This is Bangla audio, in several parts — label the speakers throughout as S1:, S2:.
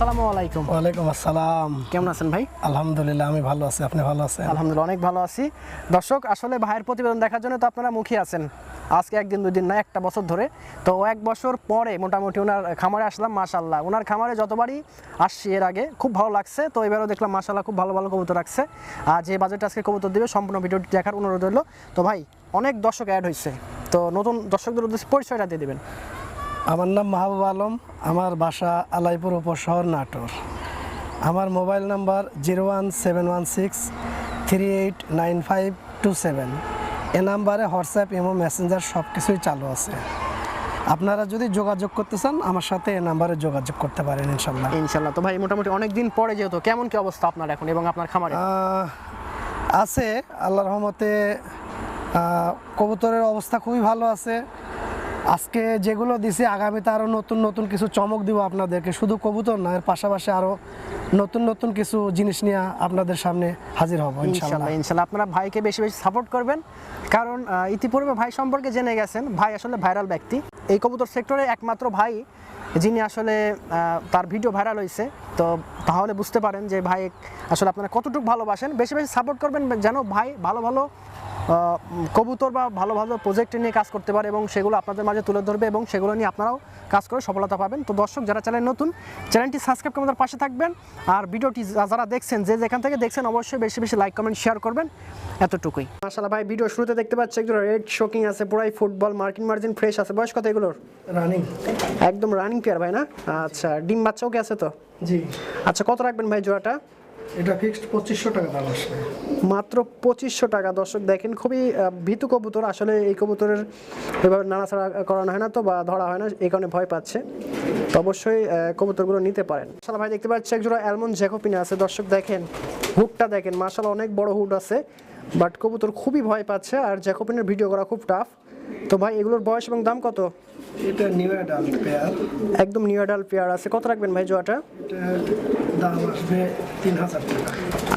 S1: আসসালামু আলাইকুম।
S2: ওয়ালাইকুম আসসালাম।
S1: কেমন আছেন ভাই?
S2: আলহামদুলিল্লাহ আমি ভালো আছি। আপনি ভালো আছেন?
S1: আলহামদুলিল্লাহ অনেক ভালো আছি। দর্শক আসলে ভাইয়ের প্রতিবেদন দেখার জন্য তো আপনারা মুখী আছেন। আজকে একদিন দুই দিন না একটা বছর ধরে। তো এক বছর পরে মোটামুটি ওনার খামারে আসলাম মাশাল্লাহ ওনার খামারে যতবারই আসছি এর আগে খুব ভালো লাগছে। তো এবারও দেখলাম মাশাল্লাহ খুব ভালো ভালো কবুতর রাখছে। আর যে বাজেট আজকে কবুতর দিবে সম্পূর্ণ ভিডিওটি দেখার অনুরোধ রইল। তো ভাই অনেক দর্শক অ্যাড হয়েছে তো নতুন দর্শকদের উদ্দেশ্যে পরিচয়টা দিয়ে দেবেন।
S2: আমার নাম মাহবুব আলম আমার বাসা আলাইপুর উপশহর নাটোর। আমার mobile number zero one seven one six three eight nine five two seven. এ নাম্বারে হোয়াটসঅ্যাপ ইমো মেসেঞ্জার সব কিছুই চালু আছে। আপনারা যদি যোগাযোগ করতে চান আমার সাথে এ নাম্বারে যোগাযোগ করতে পারেন ইনশাল্লাহ।
S1: ইনশাল্লাহ। তো ভাই মোটামুটি অনেক দিন পরে যেহেতু কেমন কি অবস্থা আপনার এখন এবং আপনার খামারে?
S2: আছে আল্লাহ রহমতে কবুতরের অবস্থা খুবই ভালো আছে। আজকে যেগুলো দিছি আগামীতে আরও নতুন নতুন কিছু চমক দিব আপনাদেরকে। শুধু কবুতর না এর পাশাপাশি আরও নতুন নতুন কিছু জিনিস নিয়ে আপনাদের সামনে হাজির হব ইনশাল্লাহ
S1: ইনশাল্লাহ। আপনারা ভাইকে বেশি বেশি সাপোর্ট করবেন। কারণ ইতিপূর্বে ভাই সম্পর্কে জেনে গেছেন ভাই আসলে ভাইরাল ব্যক্তি। এই কবুতর সেক্টরে একমাত্র ভাই যিনি আসলে আহ, তার ভিডিও ভাইরাল হয়েছে তো তাহলে বুঝতে পারেন যে ভাই আসলে আপনারা কতটুকু ভালোবাসেন। বেশি বেশি সাপোর্ট করবেন যেন ভাই ভালো ভালো কবুতর বা ভালো ভালো প্রজেক্ট নিয়ে কাজ করতে পারে এবং সেগুলো আপনাদের মাঝে তুলে ধরবে এবং সেগুলো নিয়ে আপনারাও কাজ করে সফলতা পাবেন। তো দর্শক যারা চ্যানেল নতুন চ্যানেলটি সাবস্ক্রাইব করে আমাদের পাশে থাকবেন আর ভিডিওটি যারা দেখছেন যে যেখান থেকে দেখছেন অবশ্যই বেশি বেশি লাইক কমেন্ট শেয়ার করবেন। এতটুকুই। মাশাআল্লাহ ভাই ভিডিও শুরুতে দেখতে পাচ্ছি একজন রেড শোকিং আছে পুরাই ফুটবল মার্কিন মার্জিন ফ্রেশ আছে। বয়স কত এগুলোর?
S2: রানিং
S1: একদম রানিং পেয়ার ভাই না? আচ্ছা ডিম বাচ্চাও কি আছে তো?
S2: জি।
S1: আচ্ছা কত রাখবেন ভাই জোড়াটা?
S2: এটা ফিক্সড পঁচিশশো টাকা দাম আসবে।
S1: মাত্র পঁচিশশো টাকা। দর্শক দেখেন খুবই ভীতু কবুতর। আসলে এই কবুতরের এভাবে নাড়াচাড়া করানো হয় না তো বা ধরা হয় না এই কারণে ভয় পাচ্ছে। তো অবশ্যই কবুতরগুলো নিতে পারেন। মাসালা ভাই দেখতে পাচ্ছি একজোড়া অ্যালমন্ড জ্যাকোপিনে আছে। দর্শক দেখেন হুকটা দেখেন মাসালা অনেক বড় হুড আছে বাট কবুতর খুবই ভয় পাচ্ছে আর জ্যাকোপিনের ভিডিও করা খুব টাফ তো ভাই এগুলোর বয়স এবং দাম কত?
S2: এটা নিউ অ্যাডাল্ট পেয়ার
S1: একদম নিউ অ্যাডাল পেয়ার আছে। কত রাখবেন ভাই জোয়াটা
S2: দাম আসবে তিন হাজার টাকা।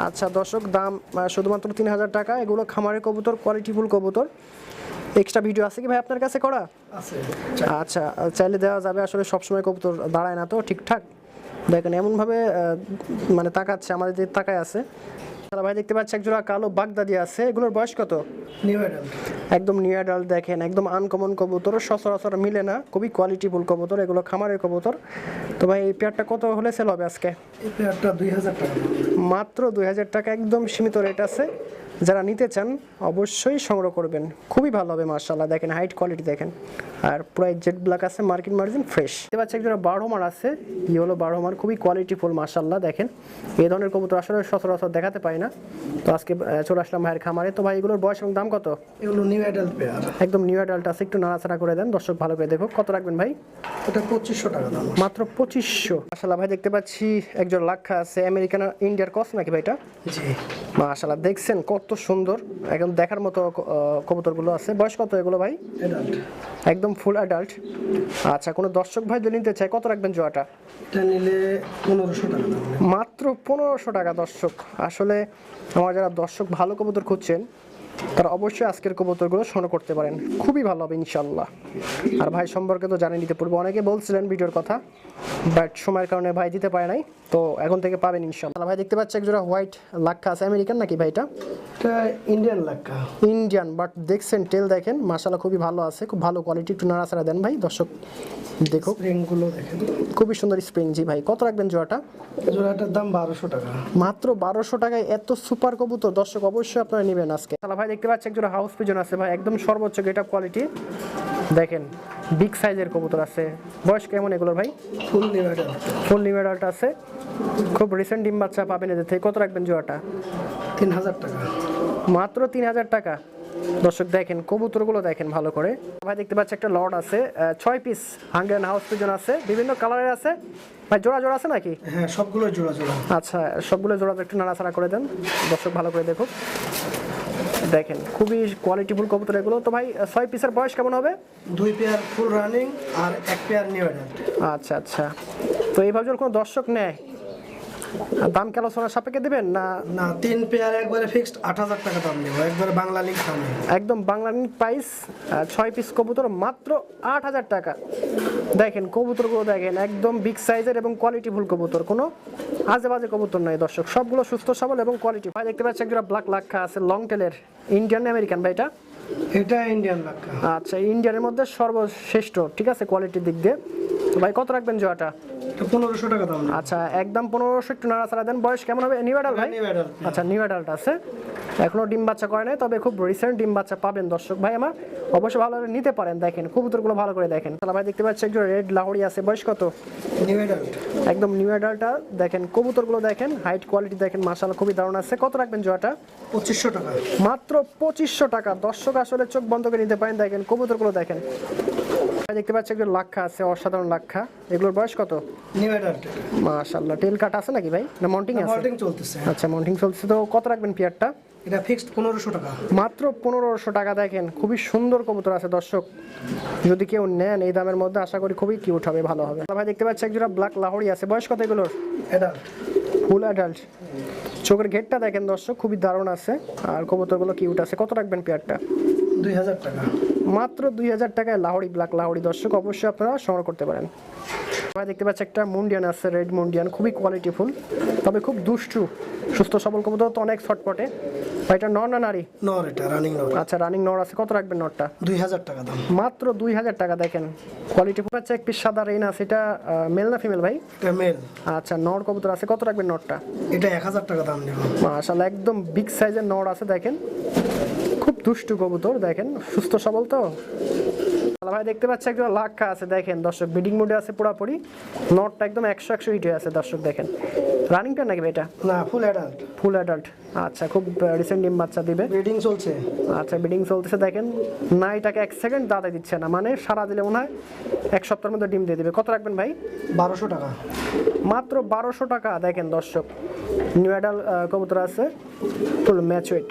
S1: আচ্ছা দর্শক দাম শুধুমাত্র তিন হাজার টাকা। এগুলো খামারের কবুতর কোয়ালিটিফুল কবুতর। এক্সট্রা ভিডিও আছে কি ভাই আপনার কাছে করা?
S2: আছে
S1: আচ্ছা চাইলে দেওয়া যাবে। আসলে সবসময় কবুতর দাঁড়ায় না তো ঠিকঠাক। দেখেন এমনভাবে মানে তাকাচ্ছে আমাদের যে তাকায় আছে। তাহলে ভাই দেখতে পাচ্ছি একজোড়া কালো বাগদাদি আছে। এগুলোর বয়স কত?
S2: নিউ অ্যাডাল্ট
S1: একদম নিউ অ্যাডাল্ট দেখেন একদম আনকমন কবুতর সচরাচর মিলে না খুবই কোয়ালিটিফুল কবুতর এগুলো খামারের কবুতর। তো ভাই এই পেয়ারটা কত হলে সেল হবে আজকে?
S2: এই পেয়ারটা দুই হাজার টাকা।
S1: মাত্র দুই হাজার টাকা একদম সীমিত রেট আছে। যারা নিতে চান অবশ্যই সংগ্রহ করবেন। খুবই ভালো হবে মার্শাল্লাহ দেখেন হাইট কোয়ালিটি দেখেন। আর পুরো জেড ব্ল্যাক আছে মার্কিন মার্জিন ফ্রেশ এবার বাচ্চা একজন বারোমার আছে ই হলো বারো বারোমার খুবই কোয়ালিটিফুল মার্শাল্লাহ দেখেন। এই ধরনের কবুতর আসলে সচরাচর দেখাতে পাই না। তো আজকে চলে আসলাম ভাইয়ের খামারে। তো ভাই এগুলোর বয়স এবং দাম কত?
S2: এগুলো নিউ অ্যাডাল্ট পেয়ার
S1: একদম নিউ অ্যাডাল্ট আছে একটু নাড়াচাড়া করে দেন দর্শক ভালো করে দেখো কত রাখবেন ভাই?
S2: এটা পঁচিশশো টাকা দাম।
S1: মাত্র পঁচিশশো। মাসাল্লাহ ভাই দেখতে পাচ্ছি একজন লাক্ষা আছে আমেরিকান ইন্ডিয়ার কস নাকি ভাইটা?
S2: জি।
S1: মার্শাল্লাহ দেখছেন কত সুন্দর। একদম দেখার মতো কবুতরগুলো আছে। বয়স কত এগুলো ভাই? একদম ফুল অ্যাডাল্ট আচ্ছা কোনো দর্শক ভাই যদি নিতে চায় কত রাখবেন জোয়াটা
S2: নিলে পনেরোশো টাকা
S1: মাত্র পনেরোশো টাকা দর্শক। আসলে আমার যারা দর্শক ভালো কবুতর খুঁজছেন তারা অবশ্যই আজকের কবুতরগুলো শোনো করতে পারেন। খুবই ভালো হবে ইনশাল্লাহ আর ভাই সম্পর্কে তো জানিয়ে দিতে পূর্বে অনেকে বলছিলেন ভিডিওর কথা বাট সময়ের কারণে ভাই দিতে পারে নাই। তো এখন থেকে পাবেন ইনশাল্লাহ ভাই দেখতে পাচ্ছি একজোড়া হোয়াইট লাক্ষা আছে। আমেরিকান নাকি ভাইটা
S2: এটা? ইন্ডিয়ান লাক্কা।
S1: ইন্ডিয়ান বাট দেখছেন টেল দেখেন। মাসালা খুবই ভালো আছে। খুব ভালো কোয়ালিটি একটু নাড়াচাড়া দেন ভাই। দর্শক দেখো
S2: রিংগুলো দেখেন।
S1: খুবই সুন্দর স্প্রিং জি ভাই। কত রাখবেন জোড়াটা?
S2: জোড়াটার দাম বারোশো টাকা।
S1: মাত্র বারোশো টাকায় এত সুপার কবুতর। দর্শক অবশ্যই আপনারা নেবেন আজকে। তাহলে ভাই দেখতে পাচ্ছি একজন হাউস পিজন আছে ভাই। একদম সর্বোচ্চ গেট আপ কোয়ালিটি। দেখেন বিগ সাইজের কবুতর আছে। বয়স কেমন এগুলোর ভাই?
S2: ফুল নিউ
S1: ফুল নিউ আছে। খুব রিসেন্ট ডিম বাচ্চা পাবেন এদের থেকে। কত রাখবেন জোড়াটা?
S2: তিন হাজার টাকা।
S1: মাত্র তিন হাজার টাকা। দর্শক দেখেন কবুতরগুলো দেখেন ভালো করে। ভাই দেখতে পাচ্ছি একটা লট আছে। ছয় পিস হাঙ্গেন হাউস পিজন আছে। বিভিন্ন কালারের আছে। ভাই জোড়া জোড়া আছে নাকি?
S2: হ্যাঁ সবগুলো জোড়া জোড়া।
S1: আচ্ছা সবগুলো জোড়া একটু নাড়াচাড়া করে দেন। দর্শক ভালো করে দেখুক। দেখেন খুবই কোয়ালিটিফুল কবুতর এগুলো। তো ভাই ছয় পিসের বয়স কেমন হবে?
S2: দুই পেয়ার ফুল রানিং আর এক পেয়ার নিউ
S1: আচ্ছা আচ্ছা। তো এইভাবে যদি কোনো দর্শক নেয় দাম কি আলোচনার সাপেক্ষে দেবেন না?
S2: না তিন পেয়ার একবারে ফিক্সড আট হাজার টাকা দাম নেব। একবারে বাংলা লিঙ্ক দাম নেব
S1: একদম বাংলা প্রাইস ছয় পিস কবুতর মাত্র আট হাজার টাকা। দেখেন, কবুতরগুলো দেখেন, একদম বিগ সাইজের এবং কোয়ালিটি ফুল কবুতর। কোনো আজে বাজে কবুতর নাই দর্শক। সবগুলো সুস্থ, সবল এবং কোয়ালিটি ভাই, দেখতে পাচ্ছি একটা ব্ল্যাক লাক্ষা আছে লং টেলের ইন্ডিয়ান আমেরিকান ভাই, এটা।
S2: এটা ইন্ডিয়ান লাক্কা
S1: আচ্ছা ইন্ডিয়ানের মধ্যে সর্বশ্রেষ্ঠ ঠিক আছে কোয়ালিটির দিক দিয়ে। ভাই কত রাখবেন জোয়াটা?
S2: পনেরোশো টাকা দাম।
S1: আচ্ছা একদম পনেরোশো একটু নাড়াচাড়া দেন। বয়স কেমন হবে? নিউ ভাই?
S2: New
S1: আচ্ছা নিউ অ্যাডাল্ট আছে। এখনও ডিম বাচ্চা করে নাই তবে খুব রিসেন্ট ডিম বাচ্চা পাবেন দর্শক ভাই আমার। অবশ্যই ভালো করে নিতে পারেন দেখেন কবুতরগুলো ভালো করে দেখেন। তাহলে ভাই দেখতে পাচ্ছি রেড লাহড়ি আছে। বয়স কত?
S2: নিউ অ্যাডাল্ট
S1: একদম নিউ অ্যাডাল্টটা দেখেন কবুতরগুলো দেখেন হাইট কোয়ালিটি দেখেন মাসালা খুবই দারুণ আছে। কত রাখবেন জোয়াটা?
S2: পঁচিশশো টাকা।
S1: মাত্র পঁচিশশো টাকা। দর্শক আসলে চোখ বন্ধ করে নিতে পারেন। দেখেন কবুতরগুলো দেখেন। দেখতে পাচ্ছি একজন লাক্ষা আছে অসাধারণ লাক্ষা। এগুলোর বয়স কত?
S2: New adult.
S1: টেল কাট আছে নাকি ভাই? না মন্টিং আছে?
S2: হোল্ডিং চলতেছে।
S1: আচ্ছা মন্টিং চলছে তো কত রাখবেন পিয়ারটা?
S2: এটা ফিক্সড পনেরোশো টাকা।
S1: মাত্র পনেরোশো টাকা দেখেন। খুবই সুন্দর কবুতর আছে দর্শক। যদি কেউ নেন এই দামের মধ্যে আশা করি খুবই কিউট হবে ভালো হবে। ভাই দেখতে পাচ্ছি একজোড়া ব্ল্যাক লাহোরি আছে। বয়স কত এগুলোর?
S2: অ্যাডাল্ট
S1: ফুল অ্যাডাল্ট চোখের ঘেরটা দেখেন দর্শক খুবই দারুণ আছে। আর কবুতরগুলো কিউট আছে। কত রাখবেন পেয়ারটা?
S2: দুই হাজার টাকা।
S1: মাত্র দুই হাজার টাকায় লাহোরি ব্ল্যাক লাহোরি দর্শক অবশ্যই আপনারা সংগ্রহ করতে পারেন। আমরা দেখতে পাচ্ছি একটা মুন্ডিয়ান আছে রেড মুন্ডিয়ান খুবই কোয়ালিটিফুল তবে খুব দুষ্টু। সুস্থ সবল কবুতর তো অনেক ছটপটে। ভাই এটা নর না নারী?
S2: নর এটা রানিং নর।
S1: আচ্ছা রানিং নর আছে। কত রাখবেন নরটা?
S2: দুই হাজার টাকা দাম।
S1: মাত্র দুই হাজার টাকা দেখেন। কোয়ালিটি পাচ্ছে এক পিস সাদা রেইন আছে। এটা মেল না ফিমেল ভাই?
S2: এটা মেল
S1: আচ্ছা নর কবুতর আছে। কত রাখবেন নরটা?
S2: এটা এক হাজার টাকা দাম নেব
S1: মাশাআল্লাহ একদম বিগ সাইজের নর আছে দেখেন। খুব দুষ্টু কবুতর দেখেন। সুস্থ সবল তো? ভাই দেখতে পাচ্ছি একজন লাক্ষা আছে দেখেন দর্শক বিডিং মোডে আছে পুরাপুরি। নটটা একদম একশো একশো হিটে আছে দর্শক দেখেন। রানিংটা নাকি ভাই এটা?
S2: না ফুল অ্যাডাল্ট
S1: ফুল অ্যাডাল্ট আচ্ছা খুব রিসেন্ট ডিম বাচ্চা দিবে।
S2: ব্রিডিং চলছে।
S1: আচ্ছা বিডিং চলতেছে দেখেন। না এটাকে এক সেকেন্ড দাদা দিচ্ছে না মানে সারা দিলে মনে হয় এক সপ্তাহের মধ্যে ডিম দিয়ে দিবে। কত রাখবেন ভাই?
S2: বারোশো টাকা।
S1: মাত্র বারোশো টাকা দেখেন দর্শক। নিউ অ্যাডাল কবুতর আছে। ফুল ম্যাচুয়েট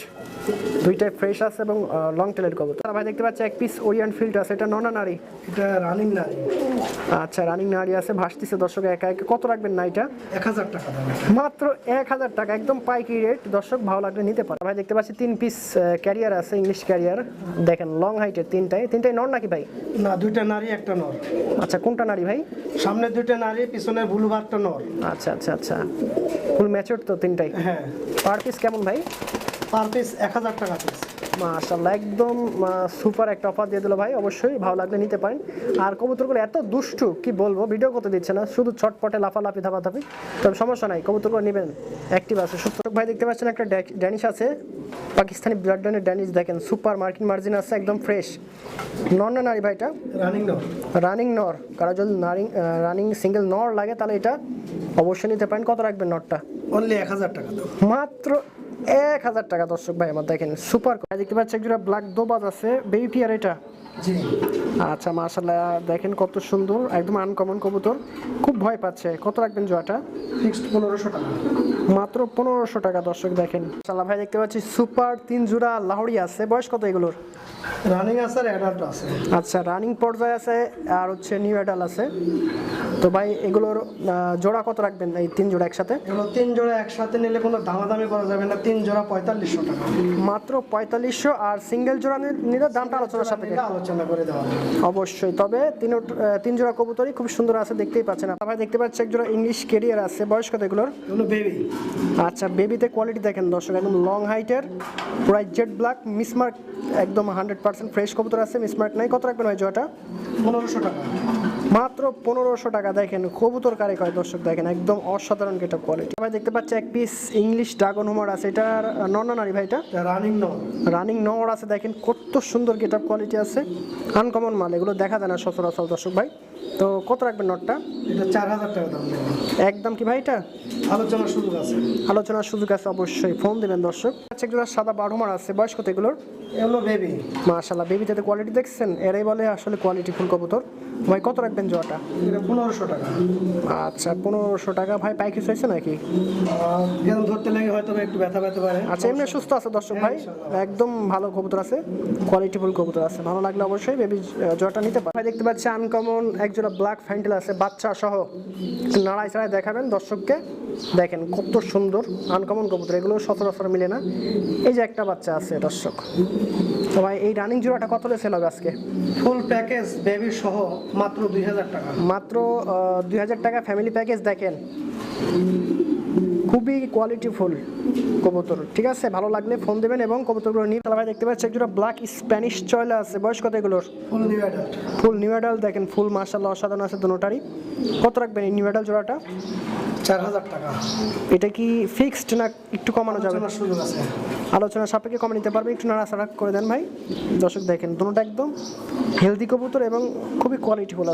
S1: দুইটাই ফ্রেশ আছে এবং লং টেলের কবুতর। ভাই দেখতে পাচ্ছি এক পিস ওরিয়ান ফিল্ড আছে এটা ননা নারী?
S2: এটা রানিং নারী।
S1: আচ্ছা রানিং নারী আছে ভাসতিছে দর্শক একা একা। কত রাখবেন না এটা?
S2: এক হাজার টাকা
S1: মাত্র এক হাজার টাকা একদম পাইকি রেট দর্শক ভালো লাগলে নিতে পারে ভাই দেখতে পাচ্ছি তিন পিস ক্যারিয়ার আছে ইংলিশ ক্যারিয়ার দেখেন লং হাইটের তিনটাই। তিনটাই নন নাকি ভাই?
S2: না দুইটা নারী একটা নর।
S1: আচ্ছা কোনটা নারী ভাই?
S2: সামনে দুইটা নারী পিছনে ব্লু বারটা নর।
S1: আচ্ছা আচ্ছা আচ্ছা। ফুল ম্যাচিওর তো তিনটাই।
S2: হ্যাঁ।
S1: পার পিস কেমন ভাই?
S2: পার পিস এক হাজার টাকা পিস
S1: মাশাল্লাহ একদম সুপার একটা অফার দিয়ে দিল ভাই। অবশ্যই ভালো লাগলে নিতে পারেন। আর কবুতরগুলো এত দুষ্টু কি বলব ভিডিও করতে দিচ্ছে না। শুধু ছটপটে লাফালাফি ধাপাধাপি। তবে সমস্যা নাই কবুতরগুলো নেবেন। অ্যাক্টিভ আছে। সুস্থ ভাই দেখতে পাচ্ছেন একটা ড্যানিশ আছে। পাকিস্তানি ব্লাড ডানের ড্যানিশ দেখেন সুপার মার্কিন মার্জিন আছে একদম ফ্রেশ নর না নারী ভাইটা
S2: রানিং নর।
S1: রানিং নর। কারও যদি নারিং রানিং সিঙ্গেল নর লাগে তাহলে এটা অবশ্যই নিতে পারেন। কত রাখবেন নরটা?
S2: অনলি এক হাজার টাকা
S1: মাত্র এক হাজার টাকা দর্শক ভাই আমার দেখেন সুপার দেখতে পাচ্ছি একজোড়া ব্ল্যাক দোবাজ আছে। বেবি পিয়ার এটা?
S2: জি।
S1: আচ্ছা মাশাআল্লাহ দেখেন কত সুন্দর একদম আনকমন কবুতর। খুব ভয় পাচ্ছে। কত রাখবেন জোয়াটা
S2: ফিক্সড পনেরোশো টাকা।
S1: মাত্র পনেরোশো টাকা দর্শক দেখেন। মার্শাল্লাহ ভাই দেখতে পাচ্ছি সুপার তিন জোড়া লাহড়ি আছে। বয়স কত এগুলোর?
S2: রানিং আছে আর অ্যাডাল্ট আছে।
S1: আচ্ছা রানিং পর্যায়ে আছে আর হচ্ছে নিউ অ্যাডাল আছে। তো ভাই এগুলোর জোড়া কত রাখবেন এই তিন জোড়া একসাথে?
S2: এগুলো তিন জোড়া একসাথে নিলে কোনো দামাদামি করা যাবে না। তিন জোড়া পঁয়তাল্লিশশো টাকা।
S1: মাত্র পঁয়তাল্লিশশো আর সিঙ্গেল জোড়া নিলে দামটা আলোচনার
S2: সাথে আলোচনা করে দেওয়া
S1: অবশ্যই তবে তিন তিন জোড়া কবুতরই খুব সুন্দর আছে দেখতেই পাচ্ছেন ভাই দেখতে পাচ্ছি এক জোড়া ইংলিশ কেরিয়ার আছে। বয়স কত এগুলোর?
S2: এগুলো বেবি
S1: আচ্ছা বেবিতে কোয়ালিটি দেখেন দর্শক, একদম লং হাইটের প্রায় জেড ব্ল্যাক মিসমার্ক একদম হান্ড্রেড পার্সেন্ট ফ্রেশ কবুতর আছে মিসমার্ক নাই। কত রাখবেন ভাই জয়টা
S2: পনেরোশো টাকা।
S1: মাত্র পনেরোশো টাকা দেখেন কবুতর কারে কয় দর্শক দেখেন একদম অসাধারণ গেট কোয়ালিটি ভাই দেখতে পাচ্ছি এক পিস ইংলিশ ড্রাগন হোমার আছে এটার নন্নারি ভাই এটা?
S2: রানিং ন
S1: রানিং নর আছে দেখেন কত সুন্দর গেট আপ কোয়ালিটি আছে। আনকমন মাল এগুলো দেখা যায় না সচরাচর দর্শক ভাই। তো কত রাখবেন নটটা
S2: এটা চার হাজার টাকা দাম
S1: একদম কি ভাই এটা?
S2: আলোচনার সুযোগ আছে।
S1: আলোচনার সুযোগ আছে অবশ্যই ফোন দেবেন দর্শক। আচ্ছা এগুলো সাদা বারোমার আছে বয়স কত এগুলোর?
S2: এগুলো বেবি
S1: মাশাল্লাহ বেবিতে কোয়ালিটি দেখছেন এরাই বলে আসলে কোয়ালিটি ফুল কবুতর। ভাই কত রাখবেন জোয়াটা
S2: এটা পনেরোশো টাকা।
S1: আচ্ছা পনেরোশো টাকা। ভাই পাইকি চাইছে নাকি?
S2: যেরকম ধরতে লাগে হয়তো একটু ব্যথা পেতে পারে
S1: আচ্ছা এমনি সুস্থ আছে দর্শক ভাই? একদম ভালো কবুতর আছে কোয়ালিটি ফুল কবুতর আছে। ভালো লাগলে অবশ্যই বেবি জোয়াটা নিতে পারে ভাই দেখতে পাচ্ছি আনকমন একজোড়া ব্ল্যাক ফ্যান্টেল আছে বাচ্চা সহ। নাড়াই ছাড়াই দেখাবেন দর্শককে। দেখেন কত সুন্দর আনকমন কবুতর এগুলো সচরাচর মিলে না। এই যে একটা বাচ্চা আছে দর্শক। তো ভাই এই রানিং জোড়াটা কত সেল হবে আজকে?
S2: ফুল প্যাকেজ বেবি সহ মাত্র দুই টাকা।
S1: মাত্র দুই হাজার টাকা ফ্যামিলি প্যাকেজ দেখেন। খুবই কোয়ালিটিফুল কবুতর ঠিক আছে? ভালো লাগলে ফোন দেবেন এবং কবুতরগুলো নিয়ে তাহলে ভাই দেখতে পাচ্ছি একজোড়া ব্ল্যাক স্প্যানিশ চয়লা আছে। বয়স কত এগুলোর?
S2: Full new adult
S1: full new adult দেখেন ফুল মার্শাল্লাহ অসাধারণ আছে দুটারই। কত রাখবেন এই নিউ অ্যাডাল জোড়াটা?
S2: চার হাজার টাকা।
S1: এটা কি ফিক্সড না একটু কমানো যাবে? আলোচনা সাপেক্ষে কমে নিতে পারবে একটু নাড়াচাড়া করে দেন ভাই। দর্শক দেখেন দুটোটা একদম হেলদি কবুতর এবং খুবই কোয়ালিটি কোয়ালিটিফুল